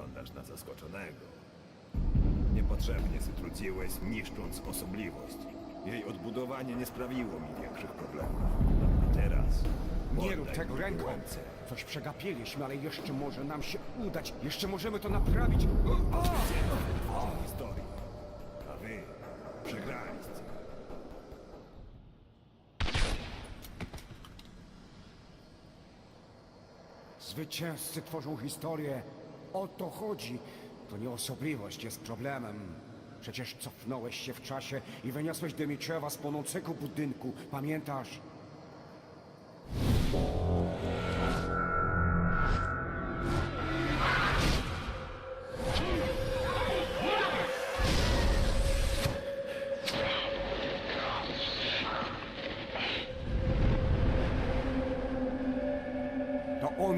Wyglądasz na zaskoczonego. Niepotrzebnie zatrudziłeś, niszcząc osobliwość. Jej odbudowanie nie sprawiło mi większych problemów. A teraz... Nie rób oddaj tego mi ręką. Coś przegapiliśmy, ale jeszcze może nam się udać. Jeszcze możemy to naprawić. O! O! Tworzą historię. A wy przegraliście. Zwycięzcy tworzą historię. O to chodzi. To nie osobliwość jest problemem. Przecież cofnąłeś się w czasie i wyniosłeś Demitrzewa z płonącego budynku. Pamiętasz?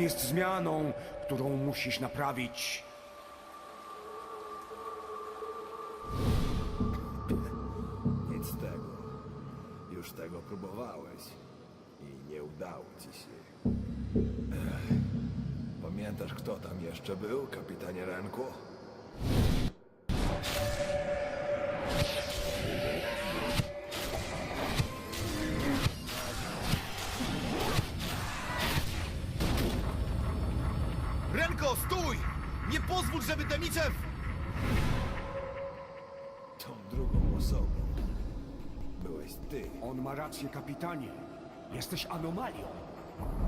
Jest zmianą, którą musisz naprawić. Nic z tego. Już tego próbowałeś. I nie udało ci się. Pamiętasz, kto tam jeszcze był, kapitanie Renku? Pozwól, żeby Deniczew... Tą drugą osobą byłeś ty. On ma rację, kapitanie. Jesteś anomalią.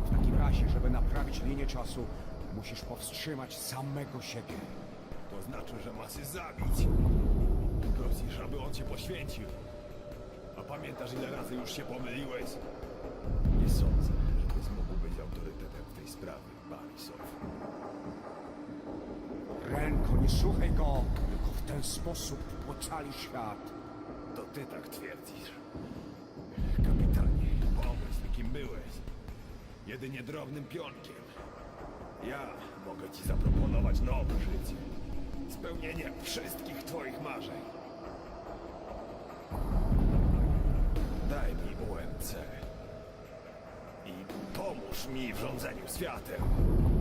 W takim razie, żeby naprawić linię czasu, musisz powstrzymać samego siebie. To znaczy, że masz się zabić. Prosisz, aby on cię poświęcił. A pamiętasz, ile razy już się pomyliłeś? Nie sądzę, żebyś mógł być autorytetem w tej sprawie, Barisow. Nie słuchaj go, tylko w ten sposób ocali świat. To ty tak twierdzisz. Kapitanie, pomyśl, kim byłeś. Jedynie drobnym pionkiem. Ja mogę ci zaproponować nowe życie. Spełnienie wszystkich twoich marzeń. Daj mi UMC. I pomóż mi w rządzeniu światem.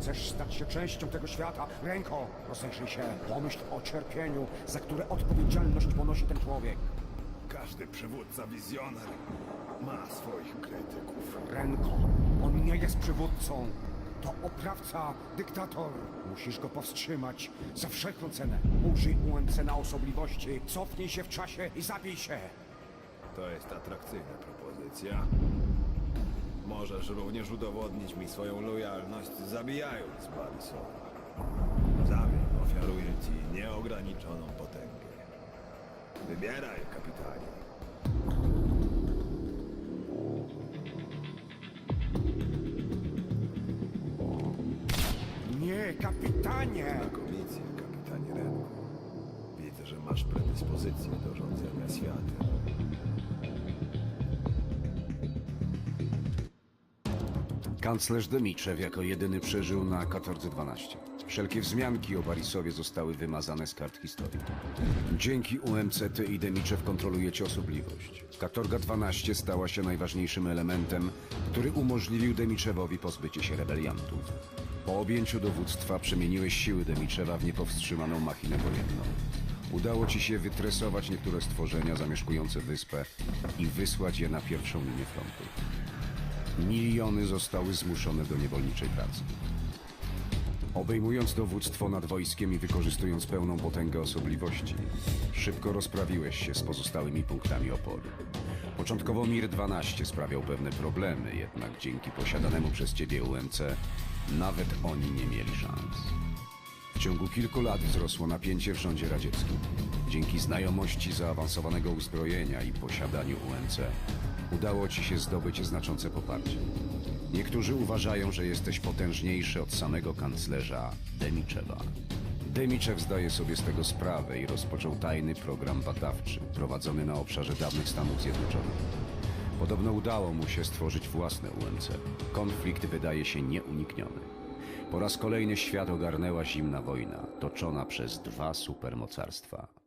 Chcesz stać się częścią tego świata? Ręko, rozejrzyj się. Pomyśl o cierpieniu, za które odpowiedzialność ponosi ten człowiek. Każdy przywódca wizjoner ma swoich krytyków. Renko, on nie jest przywódcą. To oprawca, dyktator. Musisz go powstrzymać za wszelką cenę. Użyj UMC na osobliwości, cofnij się w czasie i zabij się. To jest atrakcyjna propozycja. Możesz również udowodnić mi swoją lojalność, zabijając Barisona. W zamian ofiaruję ci nieograniczoną potęgę. Wybieraj, kapitanie. Nie, kapitanie! Znakomicie, kapitanie Renku. Widzę, że masz predyspozycję do rządzenia światem. Kanclerz Demitrew jako jedyny przeżył na katorze 12. Wszelkie wzmianki o Barisowie zostały wymazane z kart historii. Dzięki UMC ty i Demitrew kontrolujecie osobliwość. Katorga 12 stała się najważniejszym elementem, który umożliwił Demitrewowi pozbycie się rebeliantów. Po objęciu dowództwa przemieniłeś siły Demitrewa w niepowstrzymaną machinę wojenną. Udało ci się wytresować niektóre stworzenia zamieszkujące wyspę i wysłać je na pierwszą linię frontu. Miliony zostały zmuszone do niewolniczej pracy. Obejmując dowództwo nad wojskiem i wykorzystując pełną potęgę osobliwości, szybko rozprawiłeś się z pozostałymi punktami oporu. Początkowo Mir-12 sprawiał pewne problemy, jednak dzięki posiadanemu przez ciebie UMC nawet oni nie mieli szans. W ciągu kilku lat wzrosło napięcie w rządzie radzieckim. Dzięki znajomości zaawansowanego uzbrojenia i posiadaniu UMC udało ci się zdobyć znaczące poparcie. Niektórzy uważają, że jesteś potężniejszy od samego kanclerza Demiczewa. Demiczew zdaje sobie z tego sprawę i rozpoczął tajny program badawczy prowadzony na obszarze dawnych Stanów Zjednoczonych. Podobno udało mu się stworzyć własne UMC. Konflikt wydaje się nieunikniony. Po raz kolejny świat ogarnęła zimna wojna, toczona przez dwa supermocarstwa.